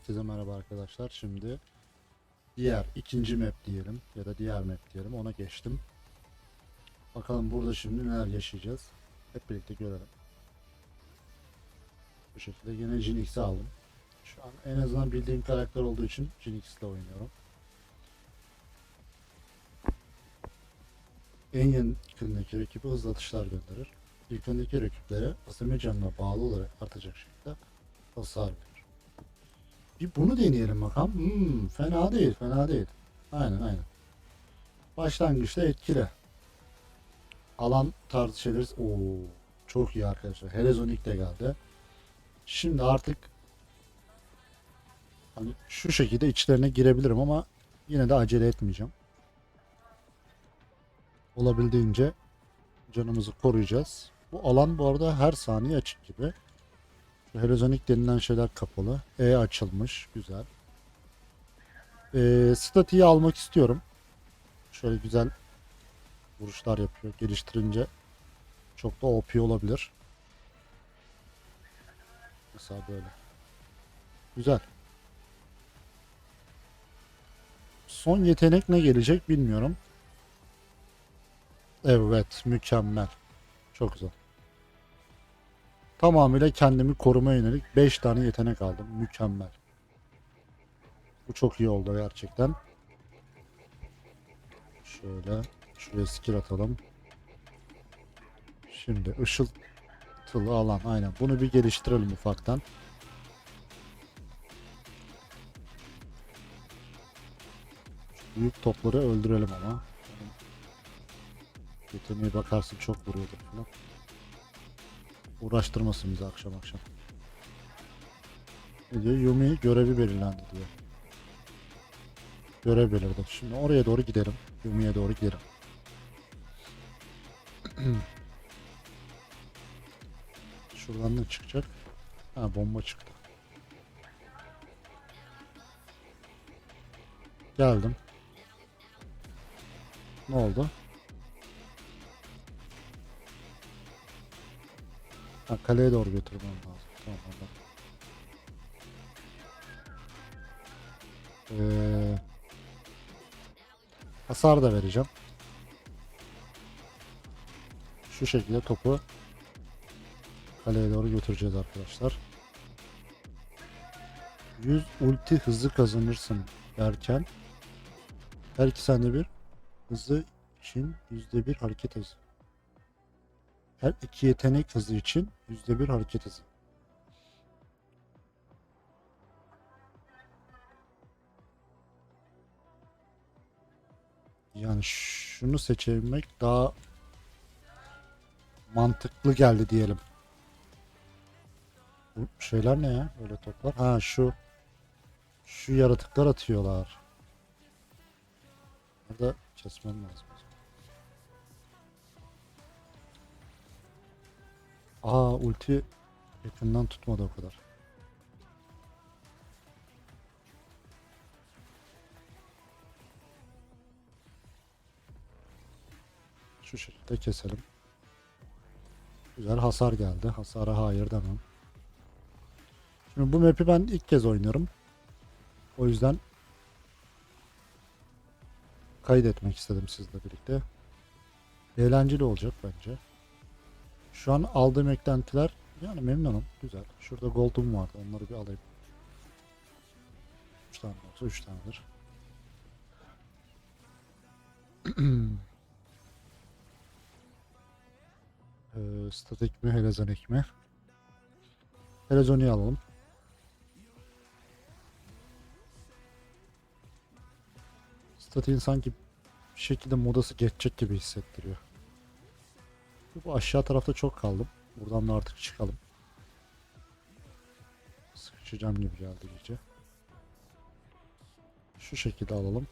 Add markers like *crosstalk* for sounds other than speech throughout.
Herkese merhaba arkadaşlar. Şimdi diğer ikinci map diyelim ya da diğer map diyelim ona geçtim. Bakalım burada şimdi neler yaşayacağız. Hep birlikte görelim. Bu şekilde yine Jinx'i aldım. Şu an en azından bildiğim karakter olduğu için Jinx ile oynuyorum. En yakındaki rakibi hızlı atışlar gönderir. Yakındaki rakiplere asılma canına bağlı olarak artacak şekilde hasar verir. Bir bunu deneyelim bakalım. Hmm, fena değil, fena değil. Aynen aynen. Başlangıçta etkili. Alan tarzı şeyler. Oo, çok iyi arkadaşlar. Helezonik de geldi. Şimdi artık hani şu şekilde içlerine girebilirim ama yine de acele etmeyeceğim. Olabildiğince canımızı koruyacağız. Bu alan bu arada her saniye açık gibi. Şu denilen şeyler kapalı. E açılmış. Güzel. Ee, statiği almak istiyorum. Şöyle güzel vuruşlar yapıyor. Geliştirince çok da OP olabilir. Mesela böyle. Güzel. Son yetenek ne gelecek bilmiyorum. Evet, mükemmel. Çok güzel. Tamamıyla kendimi korumaya yönelik 5 tane yetenek aldım. Mükemmel. Bu çok iyi oldu gerçekten. Şöyle şuraya skill atalım. Şimdi ışıltılı alan aynen. Bunu bir geliştirelim ufaktan. Şu büyük topları öldürelim ama. Yeteneğe bakarsın çok vuruyordur falan. Uğraştırmasın bizi akşam akşam. Ne diyor? Yumi görevi belirlendi diyor. Görev belirledim. Şimdi oraya doğru gidelim. Yumi'ye doğru gidelim. *clears throat* Şuradan ne çıkacak? Ha bomba çıktı. Geldim. Ne oldu? Ha, kaleye doğru götürmem lazım. Tamam anladım. Ee, hasar da vereceğim. Şu şekilde topu kaleye doğru götüreceğiz arkadaşlar. 100 ulti hızı kazanırsın derken her iki saniye bir hızı için %1 hareket hızı. Her iki yetenek hızı için %1 hareket hızı. Yani şunu seçebilmek daha mantıklı geldi diyelim. Bu şeyler ne ya? Öyle toplar. Ha şu şu yaratıklar atıyorlar. Burada kesmem lazım. Aa ulti yakından tutmadı o kadar. Şu şekilde keselim. Güzel hasar geldi. Hasara hayır demem. Şimdi bu map'i ben ilk kez oynuyorum. O yüzden kaydetmek istedim sizle birlikte. Eğlenceli olacak bence. Şu an aldığım eklentiler yani memnunum. Güzel. Şurada gold'um vardı. Onları bir alayım. 3 tane olsa 3 tanedir. *clears throat* ee, statik mi helezonik mi? Helezoni'yi alalım. Statiğin sanki bir şekilde modası geçecek gibi hissettiriyor. Bu aşağı tarafta çok kaldım. Buradan da artık çıkalım. Sıkışacağım gibi geldi gece. Şu şekilde alalım.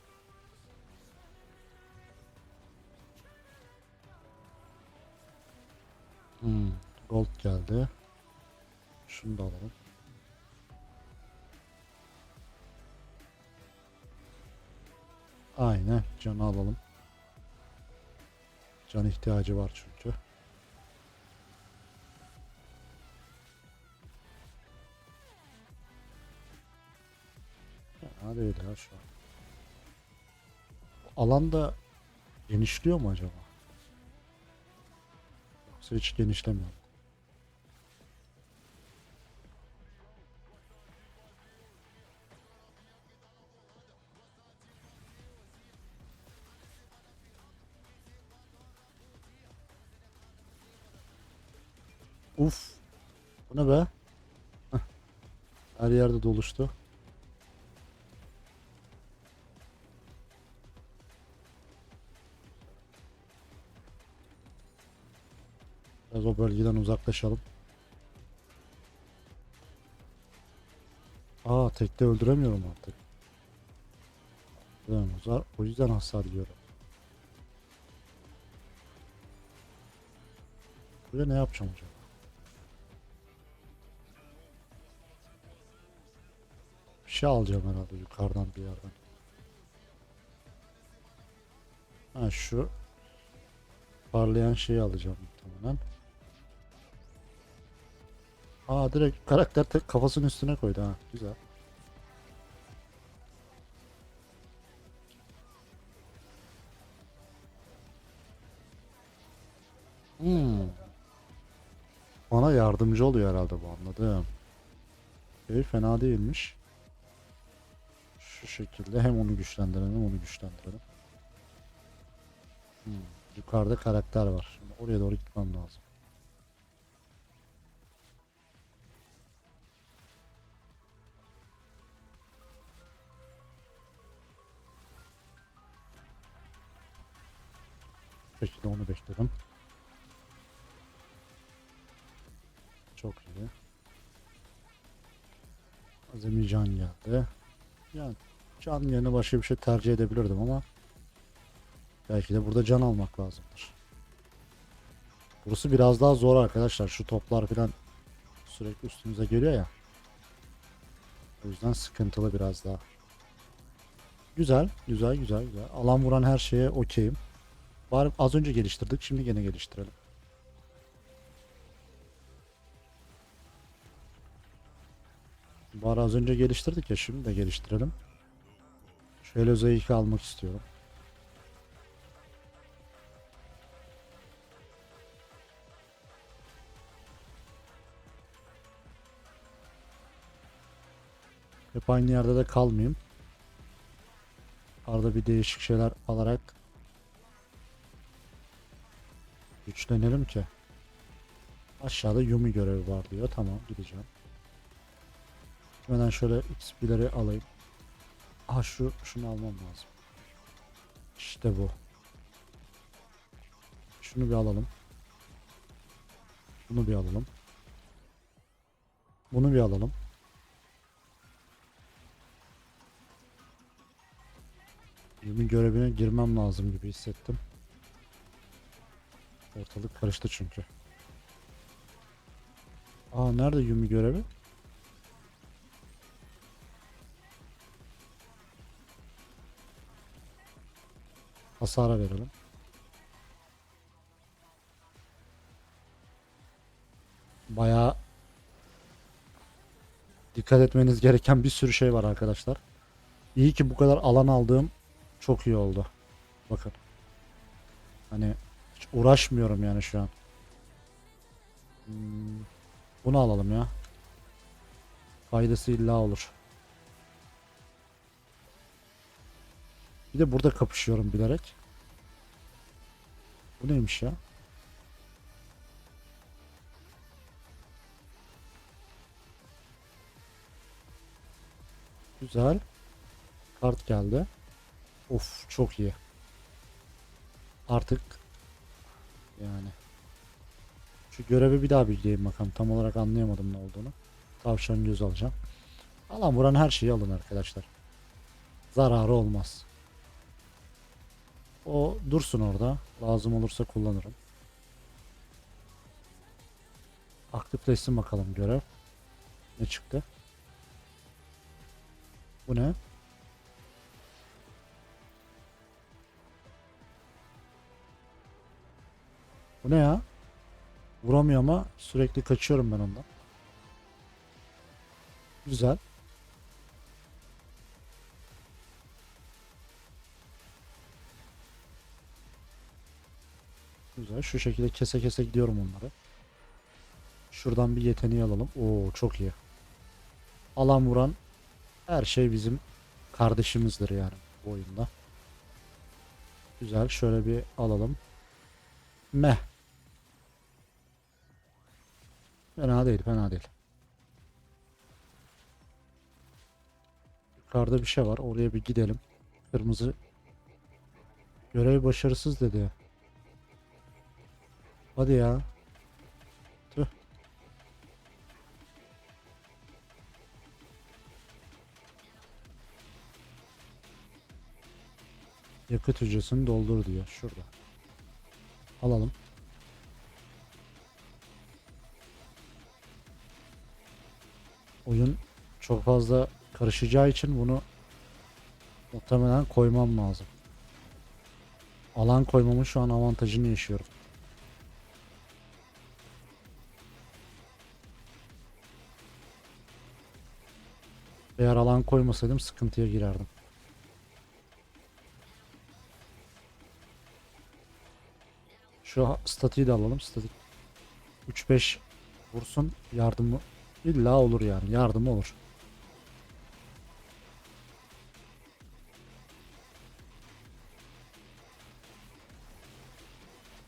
Hmm, gold geldi. Şunu da alalım. Aynen canı alalım. Can ihtiyacı var çünkü. Değil ya şu an. Alanda genişliyor mu acaba? Yoksa hiç genişlemiyor. Uf. Bu ne be? Her yerde doluştu. Biraz o bölgeden uzaklaşalım. Aa tekte öldüremiyorum artık. O yüzden hasar yiyorum. Buraya ne yapacağım acaba? Bir şey alacağım herhalde yukarıdan bir yerden. Ha şu parlayan şeyi alacağım muhtemelen. Aa direkt karakter tek kafasının üstüne koydu ha. Güzel. Hmm. Bana yardımcı oluyor herhalde bu anladım. Şey fena değilmiş. Şu şekilde hem onu güçlendirelim hem onu güçlendirelim. Hmm. Yukarıda karakter var. Şimdi oraya doğru gitmem lazım. Peki onu bekledim. Çok iyi. Azami can geldi. Yani can yerine başka bir şey tercih edebilirdim ama belki de burada can almak lazımdır. Burası biraz daha zor arkadaşlar. Şu toplar falan sürekli üstümüze geliyor ya. O yüzden sıkıntılı biraz daha. Güzel, güzel, güzel, güzel. Alan vuran her şeye okeyim. Bari az önce geliştirdik, şimdi gene geliştirelim. Bari az önce geliştirdik ya, şimdi de geliştirelim. Şöyle özellikle almak istiyorum. Hep aynı yerde de kalmayayım. Arada bir değişik şeyler alarak güçlenelim ki. Aşağıda Yumi görevi var diyor. Tamam gideceğim. Hemen şöyle XP'leri alayım. Aha şu şunu almam lazım. İşte bu. Şunu bir alalım. Bunu bir alalım. Bunu bir alalım. Yumi görevine girmem lazım gibi hissettim. Ortalık karıştı çünkü. Aa nerede Yumi görevi? Hasara verelim. Bayağı dikkat etmeniz gereken bir sürü şey var arkadaşlar. İyi ki bu kadar alan aldığım çok iyi oldu. Bakın. Hani hiç uğraşmıyorum yani şu an. Hmm, bunu alalım ya. Faydası illa olur. Bir de burada kapışıyorum bilerek. Bu neymiş ya? Güzel. Kart geldi. Of çok iyi. Artık yani şu görevi bir daha bileyim bakalım. Tam olarak anlayamadım ne olduğunu. Tavşan göz alacağım. Alan vuran her şeyi alın arkadaşlar. Zararı olmaz. O dursun orada. Lazım olursa kullanırım. Aktifleşsin bakalım görev. Ne çıktı? Bu ne? Bu ne ya? Vuramıyor ama sürekli kaçıyorum ben ondan. Güzel. Güzel. Şu şekilde kese kese gidiyorum onları. Şuradan bir yeteneği alalım. Oo çok iyi. Alan vuran her şey bizim kardeşimizdir yani bu oyunda. Güzel. Şöyle bir alalım. Meh. Fena değil fena değil. Yukarıda bir şey var. Oraya bir gidelim. Kırmızı görev başarısız dedi. Hadi ya. Tüh. Yakıt hücresini doldur diyor. Şurada. Alalım. Oyun çok fazla karışacağı için bunu muhtemelen koymam lazım. Alan koymamın şu an avantajını yaşıyorum. Eğer alan koymasaydım sıkıntıya girerdim. Şu statiği de alalım. Statik 3-5 vursun yardımı illa olur yani. Yardımı olur.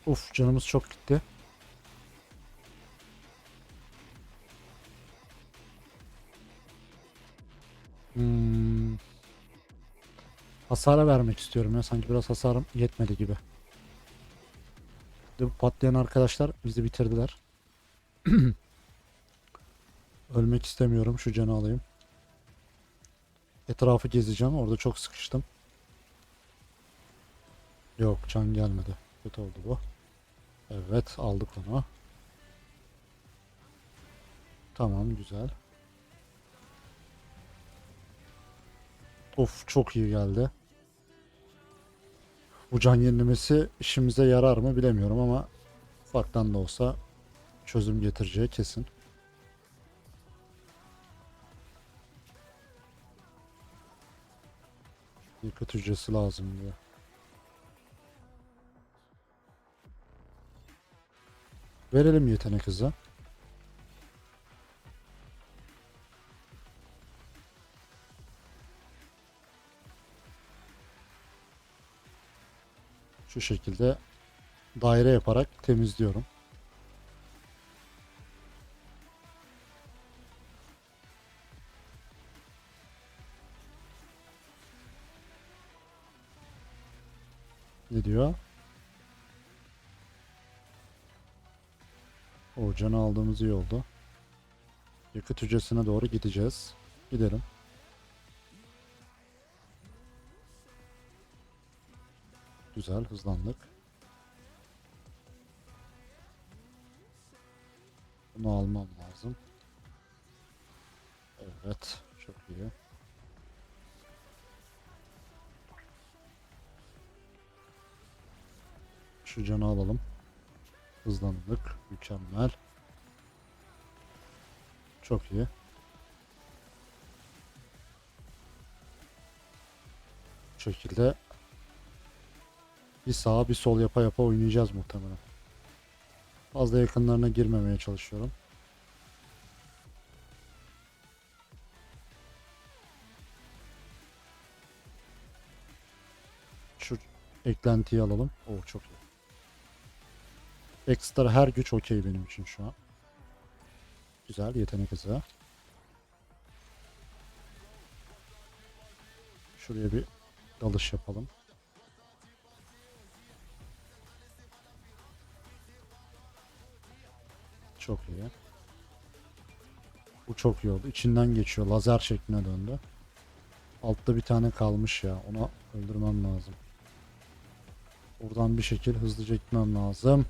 Uf canımız çok gitti. Hmm. Hasara vermek istiyorum ya. Sanki biraz hasarım yetmedi gibi. De bu patlayan arkadaşlar bizi bitirdiler. *clears throat* Ölmek istemiyorum. Şu canı alayım. Etrafı gezeceğim. Orada çok sıkıştım. Yok can gelmedi. Kötü oldu bu. Evet aldık onu. Tamam güzel. Of çok iyi geldi. Bu can yenilemesi işimize yarar mı bilemiyorum ama ufaktan da olsa çözüm getireceği kesin. Yakıt hücresi lazım diyor. Verelim yetenek hızı. Şu şekilde daire yaparak temizliyorum. Ne diyor? O canı aldığımız iyi oldu. Yakıt hücresine doğru gideceğiz. Gidelim. Güzel hızlandık. Bunu almam lazım. Evet, çok iyi. Şu canı alalım. Hızlandık. Mükemmel. Çok iyi. Bu şekilde bir sağa bir sol yapa yapa oynayacağız muhtemelen. Fazla yakınlarına girmemeye çalışıyorum. Şu eklentiyi alalım. Oo çok iyi. Ekstra her güç okey benim için şu an. Güzel yetenek hızı. Şuraya bir dalış yapalım. Çok iyi. Bu çok iyi oldu. İçinden geçiyor. Lazer şekline döndü. Altta bir tane kalmış ya. Ona öldürmem lazım. Buradan bir şekil hızlıca gitmem lazım.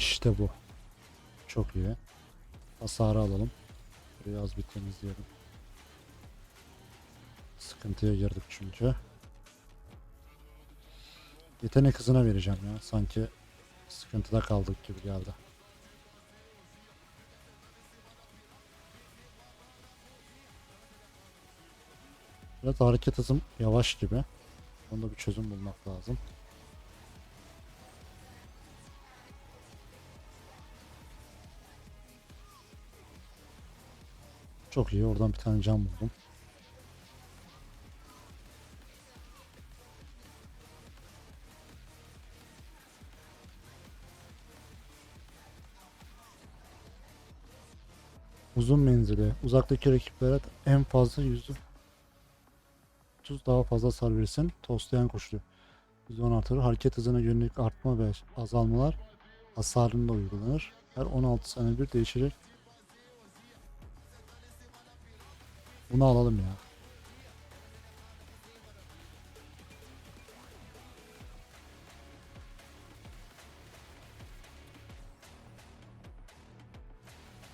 İşte bu. Çok iyi. Hasarı alalım. Biraz bir temizleyelim. Sıkıntıya girdik çünkü. Yetenek hızına vereceğim ya. Sanki sıkıntıda kaldık gibi geldi. Biraz hareket hızım yavaş gibi. Onda bir çözüm bulmak lazım. Çok iyi. Oradan bir tane cam buldum. Uzun menzili. Uzaktaki rakiplere en fazla yüzü 30 daha fazla hasar verirsin. Toslayan koşulu. %10 artırır. Hareket hızına yönelik artma ve azalmalar hasarında uygulanır. Her 16 saniye bir değişecek. Bunu alalım ya.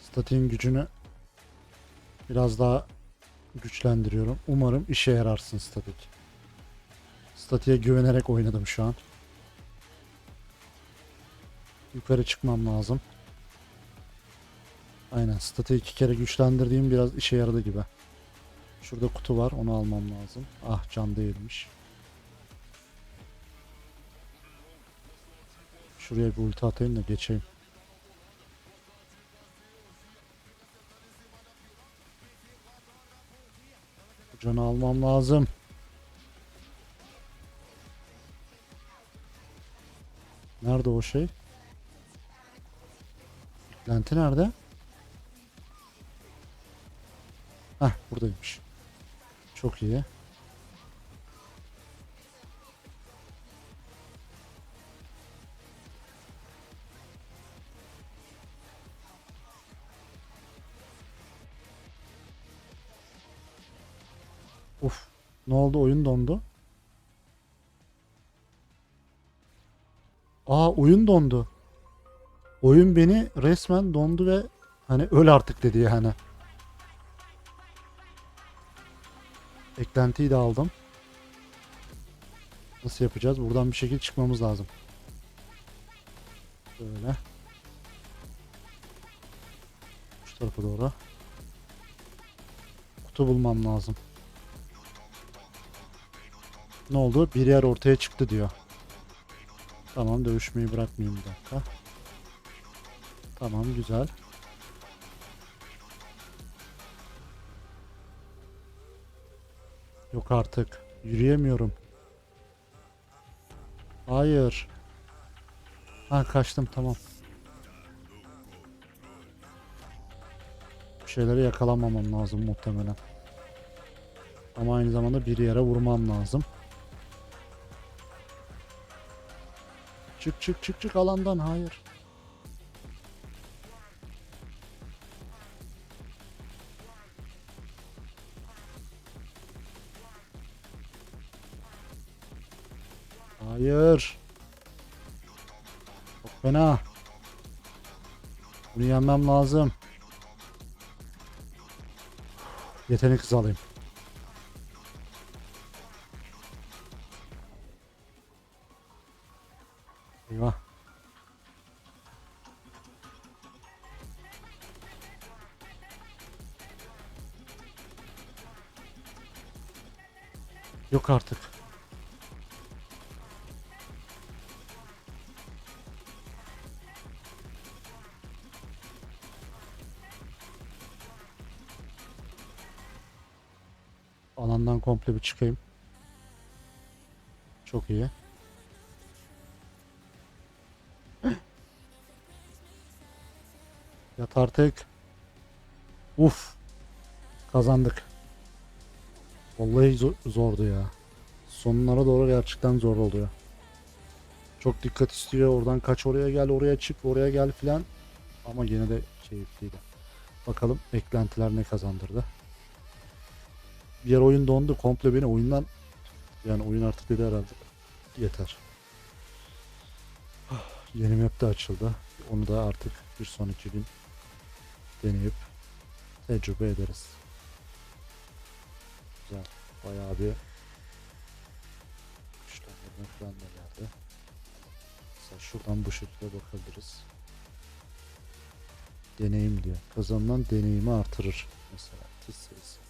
Statiğin gücünü biraz daha güçlendiriyorum. Umarım işe yararsın statik. Statiğe güvenerek oynadım şu an. Yukarı çıkmam lazım. Aynen statiği iki kere güçlendirdiğim biraz işe yaradı gibi. Şurada kutu var onu almam lazım. Ah can değilmiş. Şuraya bir ulti atayım da geçeyim. Canı almam lazım. Nerede o şey? Lenti nerede? Heh buradaymış. Çok iyi. Uf. Ne oldu? Oyun dondu. Aa oyun dondu. Oyun beni resmen dondu ve hani öl artık dedi yani. Eklentiyi de aldım. Nasıl yapacağız? Buradan bir şekilde çıkmamız lazım. Böyle. Şu tarafa doğru. Kutu bulmam lazım. Ne oldu? Bir yer ortaya çıktı diyor. Tamam dövüşmeyi bırakmayayım bir dakika. Tamam güzel. Yok artık. Yürüyemiyorum. Hayır. Ha kaçtım tamam. Bir şeyleri yakalamamam lazım muhtemelen. Ama aynı zamanda bir yere vurmam lazım. Çık çık çık çık alandan hayır. Hayır. Çok fena. Bunu yenmem lazım. Yetenek hızı alayım. Eyvah. Yok artık. Alandan komple bir çıkayım. Çok iyi. *laughs* Yat artık. Uf. Kazandık. Vallahi zor- zordu ya. Sonlara doğru gerçekten zor oluyor. Çok dikkat istiyor. Oradan kaç oraya gel, oraya çık, oraya gel filan. Ama yine de keyifliydi. Bakalım eklentiler ne kazandırdı. Diğer oyun dondu. Komple beni oyundan yani oyun artık dedi herhalde. Yeter. Yeni map de açıldı. Onu da artık bir sonraki gün deneyip tecrübe ederiz. Güzel. Bayağı bir güçlendirme falan da geldi. Mesela şuradan bu şekilde bakabiliriz. Deneyim diyor. Kazanılan deneyimi artırır. Mesela tiz sayısı.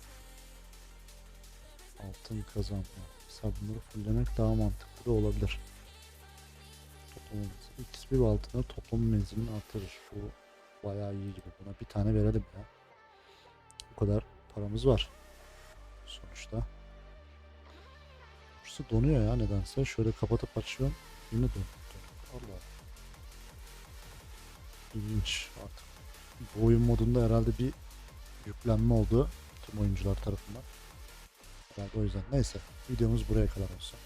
Altın kazanma. Mesela bunları fulllemek daha mantıklı da olabilir. Toplam menzil. XP ve altına toplam menzilini artırır. Bu bayağı iyi gibi. Buna bir tane verelim ya. Bu kadar paramız var. Sonuçta. Burası donuyor ya nedense. Şöyle kapatıp açıyorum. Yine. Allah Allah. İlginç artık. Bu oyun modunda herhalde bir yüklenme oldu tüm oyuncular tarafından. Herhalde o yüzden. Neyse videomuz buraya kadar olsun.